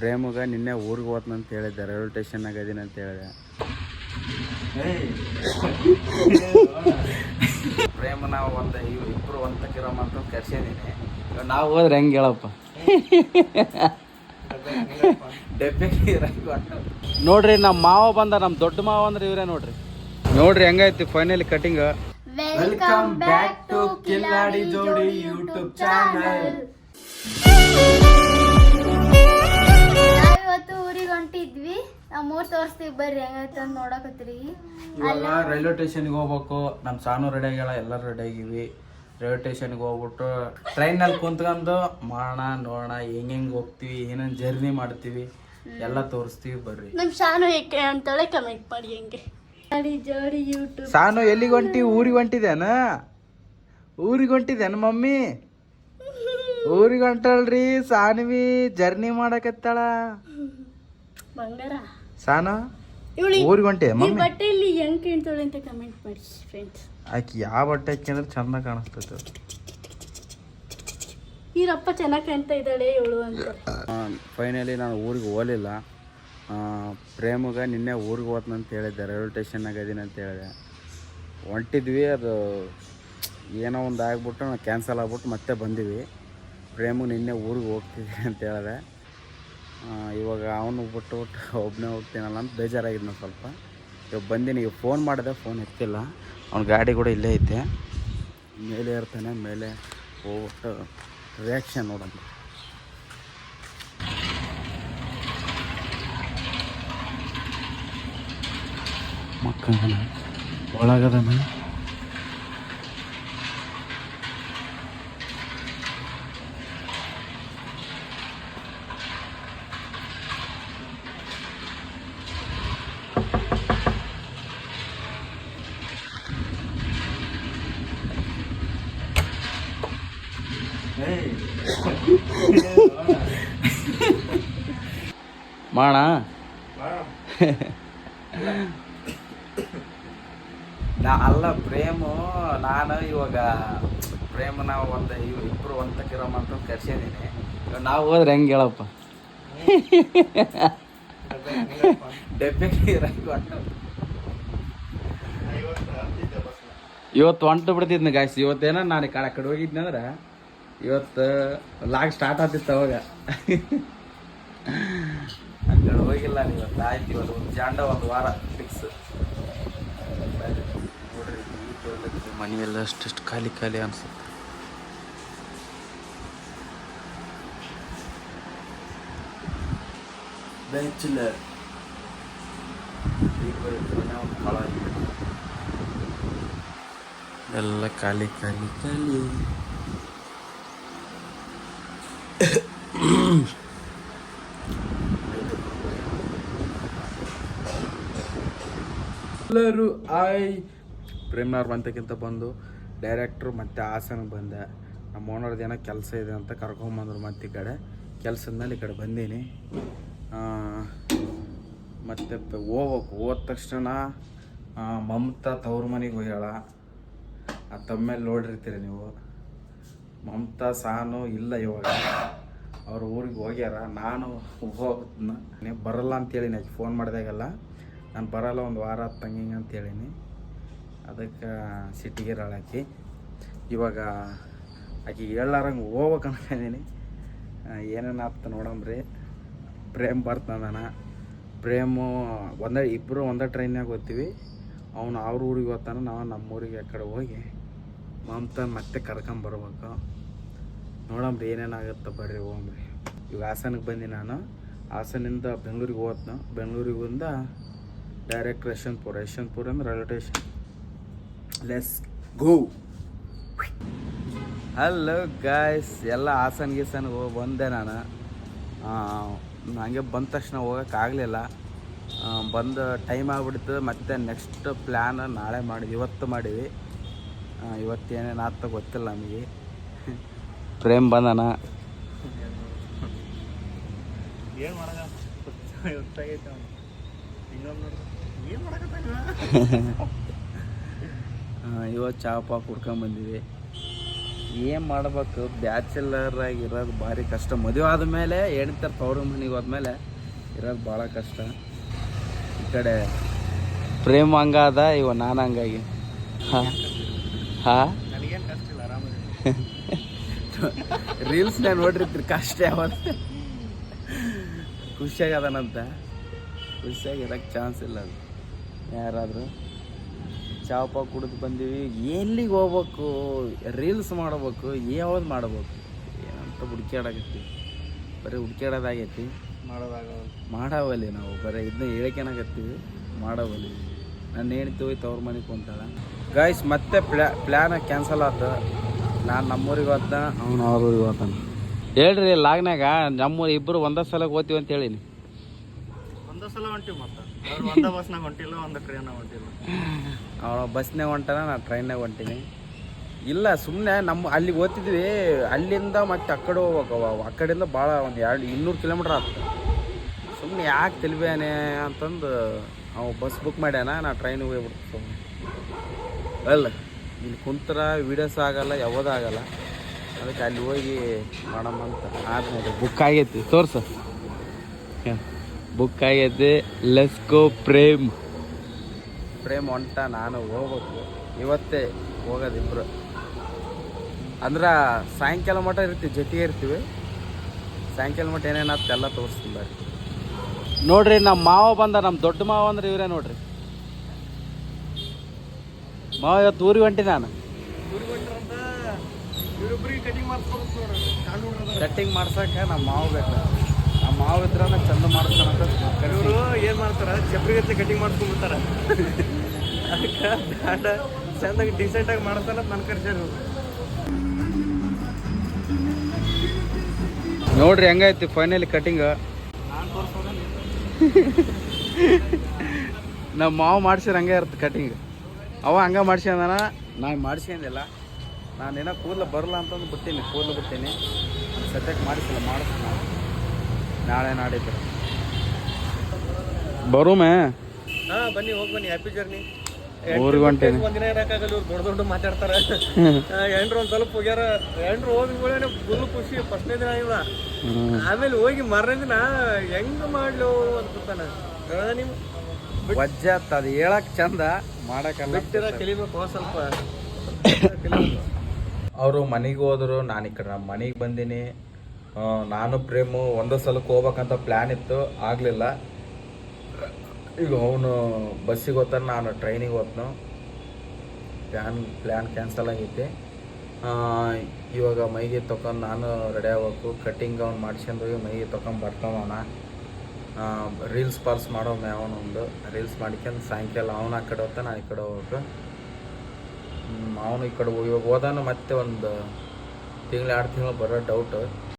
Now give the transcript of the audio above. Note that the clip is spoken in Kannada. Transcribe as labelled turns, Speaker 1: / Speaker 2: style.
Speaker 1: ಪ್ರೇಮಗ ನಿನ್ನೆ ಊರಿಗೆ ಹೋದ್ನ ಅಂತ ಹೇಳಿದ್ದೆ ರೈಲ್ವೆ ಸ್ಟೇಷನ್ನಾಗ ಇದೀನಿ ಅಂತ ಹೇಳಿದೆ. ನಾವು ಒಂದು ಇಬ್ಬರು ಅಂತ ಅಂತ ಕರ್ಸಿದ್ದೀನಿ ನಾವು ಹೋದ್ರೆ ಹೆಂಗೆ ಹೇಳಪ್ಪ? ನೋಡ್ರಿ ನಮ್ಮ ಮಾವ ಬಂದ ನಮ್ಮ ದೊಡ್ಡ ಮಾವ ಅಂದ್ರೆ ಇವರೇ ನೋಡ್ರಿ. ನೋಡ್ರಿ ಹೆಂಗೈತಿ finally cutting
Speaker 2: welcome back to Killadi Jodi YouTube channel ಮೂರ್ ತೋರಿಸ್ತೀವಿ ಬರ್ರಿ ಹೆಂಗೈತೆ ಅಂತ ನೋಡಕತ್ರಿ
Speaker 1: ಇವಾಗ ರೈಲ್ವೆ ಸ್ಟೇಷನ್ಗೆ ಹೋಗ್ಬೇಕು. ನಮ್ಮ ಸಾನು ರೆಡಿ ಆಗ್ಯಾಳ ಎಲ್ಲರೂ ರೆಡಿ ಆಗಿವಿ. ರೈಲ್ವೆ ಸ್ಟೇಷನ್ಗೆ ಹೋಗ್ಬಿಟ್ಟು ಟ್ರೈನಲ್ಲಿ ಕುಂತ್ಕೊಂಡು ಮಾಡೋಣ ನೋಡೋಣ ಹೆಂಗೆ ಹೆಂಗೆ ಹೋಗ್ತೀವಿ ಏನೇನು ಜರ್ನಿ ಮಾಡ್ತೀವಿ ಎಲ್ಲ ತೋರಿಸ್ತೀವಿ ಬರ್ರಿ.
Speaker 2: ನಮ್ಮ ಶಾನು ಏಕೆ ಅಂತೇಳಿ ಕಮೆಂಟ್ ಮಾಡಿ ಹೆಂಗೆ. ಜೋಡಿ ಯೂಟ್ಯೂಬ್
Speaker 1: ಸಾನು ಎಲ್ಲಿಗೆ ಹೊಂಟಿ? ಊರಿಗೆ ಹೊಂಟಿದೇನ ಊರಿಗೆ ಹೊಂಟಿದೇನ ಮಮ್ಮಿ? ಊರಿಗೆ ಹೊಂಟಲ್ರಿ ಸಾನ್ವಿ ಜರ್ನಿ ಮಾಡಕತ್ತಾಳ.
Speaker 2: ಬಂಗಾರ.
Speaker 1: ಸಾನು? ಊರಿಗೆ ಹೊಂಟಿ ಮಮ್ಮಿ.
Speaker 2: ಬಟ್ಟೆಯಲ್ಲಿ ಹೆಂಗ್ ಕಾಣ್ತಾಳೆ ಅಂತ ಕಮೆಂಟ್ ಮಾಡಿ ಫ್ರೆಂಡ್ಸ್
Speaker 1: ಆಕಿ ಯಾವ ಬಟ್ಟೆ ಹಾಕಿಂದ್ರೆ ಚಂದ ಕಾಣಿಸ್ತೈತೆ.
Speaker 2: ಈರಪ್ಪ ಚೆನ್ನಾಗಿ ಕಾಣ್ತಾ ಇದ್ದಾಳೆ ಇವಳು ಅಂತ.
Speaker 1: ಫೈನಲಿ ನಾನು ಊರಿಗೆ ಹೋಗಲಿಲ್ಲ. ಪ್ರೇಮಗ ನಿನ್ನೆ ಊರಿಗೆ ಹೋತ್ನಂತ ಅಂತ ಹೇಳಿದ್ದೆ ರೈಲ್ವೆ ಸ್ಟೇಷನ್ನಾಗ ಇದೀನಿ ಅಂತ ಹೇಳಿದೆ. ಹೊಂಟಿದ್ವಿ ಅದು ಏನೋ ಒಂದು ಆಗ್ಬಿಟ್ಟು ನಾವು ಕ್ಯಾನ್ಸಲ್ ಆಗ್ಬಿಟ್ಟು ಮತ್ತೆ ಬಂದಿವಿ. ಪ್ರೇಮು ನಿನ್ನೆ ಊರಿಗೆ ಹೋಗ್ತಿದ್ದೀನಿ ಅಂತ ಹೇಳಿದೆ. ಇವಾಗ ಅವನು ಬಿಟ್ಟು ಬಿಟ್ಟು ಒಬ್ಬನೇ ಹೋಗ್ತೀನಲ್ಲ ಅಂತ ಬೇಜಾರಾಗಿದ್ನ ಸ್ವಲ್ಪ. ಇವಾಗ ಬಂದೀನಿ ಈಗ ಫೋನ್ ಮಾಡಿದೆ ಫೋನ್ ಎತ್ತಿಲ್ಲ. ಅವ್ನ ಗಾಡಿ ಕೂಡ ಇಲ್ಲೇ ಐತೆ. ಮೇಲೆ ಇರ್ತಾನೆ ಮೇಲೆ ಹೋಗ್ಬಿಟ್ಟು ರಿಯಾಕ್ಷನ್ ನೋಡೋಣ. ಮಕ್ಕಳ ಒಳಗದನ ಮಾಣ ನಾ ಅಲ್ಲ ಪ್ರೇಮು ನಾನು ಇವಾಗ ಪ್ರೇಮನ ಒಂದು ಇವ್ ಇಬ್ಬರು ಒಂದು ತಕಿರಮ್ಮ ಅಂತ ಕರ್ಸಿದ್ದೀನಿ ಇವಾಗ ನಾವು ಹೋದ್ರೆ ಹೆಂಗೆ ಹೇಳಪ್ಪ? ಇವತ್ತು ಹೊಂಟು ಬಿಡ್ತಿದ್ನ ಗಾಯ್ಸ್ ಇವತ್ತೇನ ನಾನು ಕಡೆ ಕಡೆ ಹೋಗಿದ್ನಿ ಅಂದ್ರೆ ಇವತ್ತು ಲಾಗ್ ಸ್ಟಾರ್ಟ್ ಆಗ್ತಿತ್ತು ಅವಾಗ. ಕಡೆ ಹೋಗಿಲ್ಲ ನೀವು ಆಯ್ತು ಇವತ್ತು ಒಂದು ಜಾಂಡ ಒಂದು ವಾರ ಫಿಕ್ಸ್ ನೋಡ್ರಿ ಮನೆಯೆಲ್ಲ ಅಷ್ಟಿಷ್ಟು ಖಾಲಿ ಖಾಲಿ ಅನ್ಸುತ್ತೆ. ಬೆಂಚಿಲ್ಲ ಎಲ್ಲ ಖಾಲಿ ಖಾಲಿ ಖಾಲಿ. ಎಲ್ಲರೂ ಆಯ್ ಪ್ರೇಮ್ನವ್ರ ಬಂತಕ್ಕಿಂತ ಬಂದು ಡೈರೆಕ್ಟ್ರು ಮತ್ತು ಹಾಸನಕ್ಕೆ ಬಂದೆ. ನಮ್ಮ ಓನರ್ದು ಏನೋ ಕೆಲಸ ಇದೆ ಅಂತ ಕರ್ಕೊಂಬಂದ್ರು ಮತ್ತೆ ಈ ಕಡೆ. ಕೆಲಸದ ಮೇಲೆ ಈ ಕಡೆ ಬಂದೀನಿ. ಮತ್ತು ಹೋಗ್ಬೇಕು. ಹೋದ ತಕ್ಷಣ ಮಮತಾ ತವ್ರ ಮನೆಗೆ ಹೋಗ್ಯಾಳ. ಆ ತಮ್ಮೇಲೆ ನೋಡಿರ್ತೀರಿ ನೀವು. ಮಮತಾ ಸಾನು ಇಲ್ಲ ಇವಾಗ. ಅವ್ರ ಊರಿಗೆ ಹೋಗ್ಯಾರ. ನಾನು ಹೋಗ್ತೀನಿ. ಬರಲ್ಲ ಅಂತೇಳಿ ನಾನು ಫೋನ್ ಮಾಡಿದಾಗೆಲ್ಲ. ನಾನು ಬರಲ್ಲ, ಒಂದು ವಾರ ತಂಗಿಂಗೆ ಅಂತ ಹೇಳೀನಿ. ಅದಕ್ಕೆ ಸಿಟ್ಟಿಗೆ ಆಕಿ ಇವಾಗ ಆಕೆ ಹೇಳಾರಂಗೆ ಹೋಗ್ಬೇಕು ಅನ್ಕೊಂಡಿನಿ ಏನೇನು ಆಗ್ತ ನೋಡಂಬ್ರಿ ಪ್ರೇಮ್ ಬರ್ತಾನ ಪ್ರೇಮು ಒಂದೇ ಇಬ್ಬರು ಒಂದೇ ಟ್ರೈನ್ಯಾಗ ಹೋಗ್ತೀವಿ. ಅವನು ಅವ್ರ ಊರಿಗೆ ಹೋಗ್ತಾನ, ನಾವು ನಮ್ಮ ಊರಿಗೆ ಆ ಕಡೆ ಹೋಗಿ ಮಮತಾ ಮತ್ತೆ ಕರ್ಕೊಂಬರ್ಬೇಕು ನೋಡಮ್ರಿ ಏನೇನಾಗುತ್ತೆ ಬರ್ರಿ ಹೋಗ್ರಿ ಇವಾಗ ಹಾಸನಕ್ಕೆ ಬಂದಿ ನಾನು. ಹಾಸನಿಂದ ಬೆಂಗಳೂರಿಗೆ ಹೋದ್ನು. ಬೆಂಗಳೂರಿಗೆ ಬಂದ ಡೈರೆಕ್ಟ್ ರೇಷನ್ಪುರ ಯಶವಂತಪುರ ಅಂದ್ರೆ railway station let's go hello guys ಎಲ್ಲ ಹಾಸನ ಗೀಸನ್ ಹೋಗಿ ಬಂದೆ ನಾನು ಹಂಗೆ ಬಂದ ತಕ್ಷಣ ಹೋಗೋಕ್ಕಾಗಲಿಲ್ಲ ಬಂದು ಟೈಮ್ ಆಗಿಬಿಡ್ತು. ಮತ್ತು ನೆಕ್ಸ್ಟ್ ಪ್ಲ್ಯಾನ್ ನಾಳೆ ಮಾಡಿದ್ವಿ. ಇವತ್ತು ಇವತ್ತು ಇವತ್ತೇನೇನು ಆತ ಗೊತ್ತಿಲ್ಲ ನಮಗೆ. ಪ್ರೇಮ್ ಬಂದನ? ಇವತ್ತು ಚಾ ಪಾ ಕುಡ್ಕೊಂಬಂದಿವಿ ಏನು ಮಾಡ್ಬೇಕು? ಬ್ಯಾಚುಲರ್ ಆಗಿ ಇರೋದು ಭಾರಿ ಕಷ್ಟ. ಮದುವೆ ಆದಮೇಲೆ ಹೇಳ್ತಾರೆ ತವ್ರ ಮನೆಗೆ ಹೋದ್ಮೇಲೆ ಇರೋದು ಭಾಳ ಕಷ್ಟ. ಈ ಕಡೆ ಪ್ರೇಮ್ ಹಂಗಾದ ಇವ ನಾನು ಹಂಗಾಗಿ. ಹಾಂ? ಹಾಂ?
Speaker 3: ನನಗೇನು ಕಷ್ಟ ಇಲ್ಲ ಆರಾಮ
Speaker 1: ರೀಲ್ಸ್ ನಾ ನೋಡಿರ್ತೀರಿ ಕಷ್ಟ ಯಾವತ್ತು ಖುಷಿಯಾಗದನಂತ ಖುಷಿಯಾಗಿ ಇರೋಕ್ಕೆ ಚಾನ್ಸ್ ಇಲ್ಲ ಅದು. ಯಾರಾದರೂ ಚಾಪ ಕುಡಿದು ಬಂದೀವಿ ಎಲ್ಲಿಗೆ ಹೋಗ್ಬೇಕು? ರೀಲ್ಸ್ ಮಾಡ್ಬೇಕು ಯಾವ್ದು ಮಾಡ್ಬೇಕು? ಏನಂತ ಹುಡ್ಕ್ಯಾಡಕತ್ತಿ ಬರೀ ಹುಡ್ಕ್ಯಾಡೋದಾಗೈತಿ.
Speaker 3: ಮಾಡೋದಾಗ
Speaker 1: ಮಾಡಾವಲ್ಲಿ ನಾವು ಬರೀ ಇದನ್ನ ಹೇಳ್ಕೊಳಕತ್ತೀವಿ ಮಾಡಾವಲ್ಲಿ. ನಾನು ಹೆಣ್ತಿ ಹೋಯ್ತು ಅವ್ರ ಮನೆಗೆ ಕುಂತಾಳ. ಗಾಯ್ಸ್ ಮತ್ತೆ ಪ್ಲ್ಯಾ ಪ್ಲ್ಯಾನ ಕ್ಯಾನ್ಸಲ್ ಆತ. ನಾನು ನಮ್ಮೂರಿಗೆ ಹೋದ ಅವ್ನು ಅವ್ರಿಗೆ ಊರಿಗೆ ಹೋತಾನ. ಹೇಳ್ರಿ ಲಾಗ್ನಾಗ ನಮ್ಮೂರು ಇಬ್ಬರು ಒಂದೇ ಸಲ ಓದ್ತೀವಿ ಅಂತ ಹೇಳೀನಿ.
Speaker 3: ಒಂದೇ ಸಲ ಹೊಂಟೀವಿ ಮತ್ತೆ? ಅವ್ರು ಬಸ್ ಬಸ್ನಾಗ ಹೊಂಟಿಲ್ಲ, ಒಂದು ಟ್ರೈನಾಗ ಹೊಂಟಿಲ್ಲ.
Speaker 1: ಬಸ್ನಾಗ ಹೊಂಟಾನ ನಾನು ಹೊಂಟೀನಿ. ಇಲ್ಲ ಸುಮ್ಮನೆ ನಮ್ಮ ಅಲ್ಲಿಗೆ ಓದ್ತಿದ್ವಿ, ಅಲ್ಲಿಂದ ಮತ್ತೆ ಆ ಕಡೆ ಹೋಗ್ಬೇಕು. ಆ ಕಡೆಯಿಂದ ಭಾಳ ಒಂದು ಎರಡು ಇನ್ನೂರು ಕಿಲೋಮೀಟ್ರ್ ಆಗ್ತದೆ ಸುಮ್ಮನೆ ಯಾಕೆ ತಿಳಿಬೇನೆ ಅಂತಂದು ಅವ ಬಸ್ ಬುಕ್ ಮಾಡ್ಯಾನ, ನಾ ಟ್ರೈನಿಗೆ ಹೋಗ್ಬಿಡ್ತು ಸುಮ್ಮನೆ ಅಲ್ಲ, ಇಲ್ಲಿ ಕುಂತ್ರ ವೀಡಿಯೋಸ್ ಆಗಲ್ಲ ಯಾವುದಾಗಲ್ಲ ಅದಕ್ಕೆ ಅಲ್ಲಿ ಹೋಗಿ ಮಾಡಮ್ಮ ಅಂತ ಆದ್ಮೇಲೆ ಬುಕ್ ಆಗೈತಿ. ತೋರ್ಸು. ಬುಕ್ ಆಗೈತಿ ಲೆಸ್ಕೋ ಪ್ರೇಮ್ ಪ್ರೇಮ್ ಹೊಂಟ ನಾನು ಹೋಗ್ಬೇಕು. ಇವತ್ತೇ ಹೋಗೋದಿಬ್ರು. ಅಂದ್ರೆ ಸಾಯಂಕಾಲ ಮಟ್ಟ ಇರ್ತೀವಿ ಜೊತೆಗೆ ಇರ್ತೀವಿ. ಸಾಯಂಕಾಲ ಮಟ್ಟ ಏನೇನಾಗ್ತದೆ ಎಲ್ಲ ತೋರಿಸ್ತೀನಿ ಬರ್ರಿ. ನೋಡ್ರಿ ನಮ್ಮ ಮಾವ ಬಂದ ನಮ್ಮ ದೊಡ್ಡ ಮಾವ ಅಂದ್ರೆ ಇವರೇ ನೋಡ್ರಿ. ಮಾವ ಇವತ್ತು ಊರಿ ಹೊಂಟಿ ನಾನು.
Speaker 3: ಕಟಿಂಗ್
Speaker 1: ಮಾಡ್ಸಕ್ಕೆ ನಮ್ಮ ಮಾವ ಬೇಕು ನಮ್ಮ ಮಾವ ಇದ್ರೆ ಚಂದ ಮಾಡಿಸ್ತಾನಂತ
Speaker 3: ಇವರು ಏನು ಮಾಡ್ತಾರೆ? ಚಪ್ರಿಗತ್ತೆ ಕಟಿಂಗ್ ಮಾಡ್ಕೊಂಡ್ಬಿಡ್ತಾರೆ ಅದಕ್ಕೆ ಬ್ಯಾಡ. ಚಂದಾಗಿ ಡಿಸೆಂಟಾಗಿ ಮಾಡ್ತಾನ ನನ್ನ ಕರ್ಸ್ಯಾರ
Speaker 1: ನೋಡ್ರಿ ಹೆಂಗೈತಿ ಫೈನಲಿ ಕಟಿಂಗ್ ನಮ್ಮ ಮಾವ ಮಾಡ್ಸಿರ ಹಂಗೆ ಇರುತ್ತೆ ಕಟಿಂಗ್ ಅವ ಹಂಗೆ ಮಾಡ್ಸ್ಕೊಂಡಾನ ನಾನು ಮಾಡ್ಸ್ಕೊಂಡಿಲ್ಲ ನಾನು ಏನೋ ಕೂದಲು ಬರಲ್ಲ ಅಂತಂದು ಬಿಡ್ತೀನಿ ಕೂದಲು ಬಿಡ್ತೀನಿ. ಸದ್ಯಕ್ಕೆ ಮಾಡಿಸಿಲ್ಲ ಮಾಡಿಸ್ತೀನಿ. ನಾನು. ನಾಳೆ ನಾಡಿದ್ದು. ಬರುಮೆ?
Speaker 3: ಹಾ ಬನ್ನಿ ಹೋಗಿ ಬನ್ನಿ ಹ್ಯಾಪಿ ಜರ್ನಿ
Speaker 1: ಊರಿಗೆ ಹೊಂಟೇನಿ
Speaker 3: ಒಂದಿನ ಇರಕ್ಕಾಗಲ್ಲ ಇವ್ರು ದೊಡ್ಡ ದೊಡ್ಡ ಮಾತಾಡ್ತಾರ. ಎಂಡ್ರು ಒಂದ್ ಸ್ವಲ್ಪ ಹೋಗ್ಯಾರ. ಎಂಡ್ರು ಹೋಗಿ ಫುಲ್ ಖುಷಿ ಫಸ್ಟ್ನೇ ದಿನ ಇವ ಆಮೇಲೆ ಹೋಗಿ ಮಾರನೇ ದಿನ ಹೆಂಗ್ ಮಾಡ್ಲು ಅನ್ಕೊತಾನ ಹೇಳ ನೀವು?
Speaker 1: ವಜ್ಜಾತ್ ಅದು. ಹೇಳಕ್ ಚಂದ ಮಾಡಕ್ಕಲ್ಲ
Speaker 3: ಬಿಟ್ಟಿರ ಕಲಿಬೇಕು ಸ್ವಲ್ಪ.
Speaker 1: ಅವರು ಮನೆಗೆ ಹೋದರು ನಾನು ಈ ಕಡೆ ನಮ್ಮ ಮನೆಗೆ ಬಂದೀನಿ. ನಾನು ಪ್ರೇಮು, ಒಂದೇ ಸಲಕ್ಕೆ ಹೋಗ್ಬೇಕಂತ ಪ್ಲ್ಯಾನ್ ಇತ್ತು, ಆಗಲಿಲ್ಲ. ಈಗ ಅವನು ಬಸ್ಸಿಗೆ ಹೋಗ್ತಾನೆ, ನಾನು ಟ್ರೈನಿಗೆ ಹೋಗ್ತನು. ಪ್ಲ್ಯಾನ್ ಪ್ಲ್ಯಾನ್ ಕ್ಯಾನ್ಸಲ್ ಆಗೈತಿ. ಇವಾಗ ಮೈಗೆ ತೊಗೊಂಡು ನಾನು ರೆಡಿ ಆಗಬೇಕು. ಕಟ್ಟಿಂಗ್ ಅವ್ನು ಮಾಡ್ಸ್ಕೊಂಡು ಹೋಗಿ ಮೈಗೆ ತೊಗೊಂಡು ಬರ್ತಾವನ ರೀಲ್ಸ್ ಪಾಲ್ಸ್ ಮಾಡೋಮೆ ಅವನೊಂದು ರೀಲ್ಸ್ ಮಾಡ್ಕೊಂಡು ಸಾಯಂಕಾಲ ಅವನ ಆ ಕಡೆ ಹೋಗ್ತಾನೆ ನಾನು ಈ ಕಡೆ ಹೋಗ್ಬೇಕು. ಅವನು ಈ ಕಡೆ ಇವಾಗ ಹೋದಾನು ಮತ್ತೆ ಒಂದು ತಿಂಗಳು, ಎರಡು ತಿಂಗಳು ಬರೋ ಡೌಟ್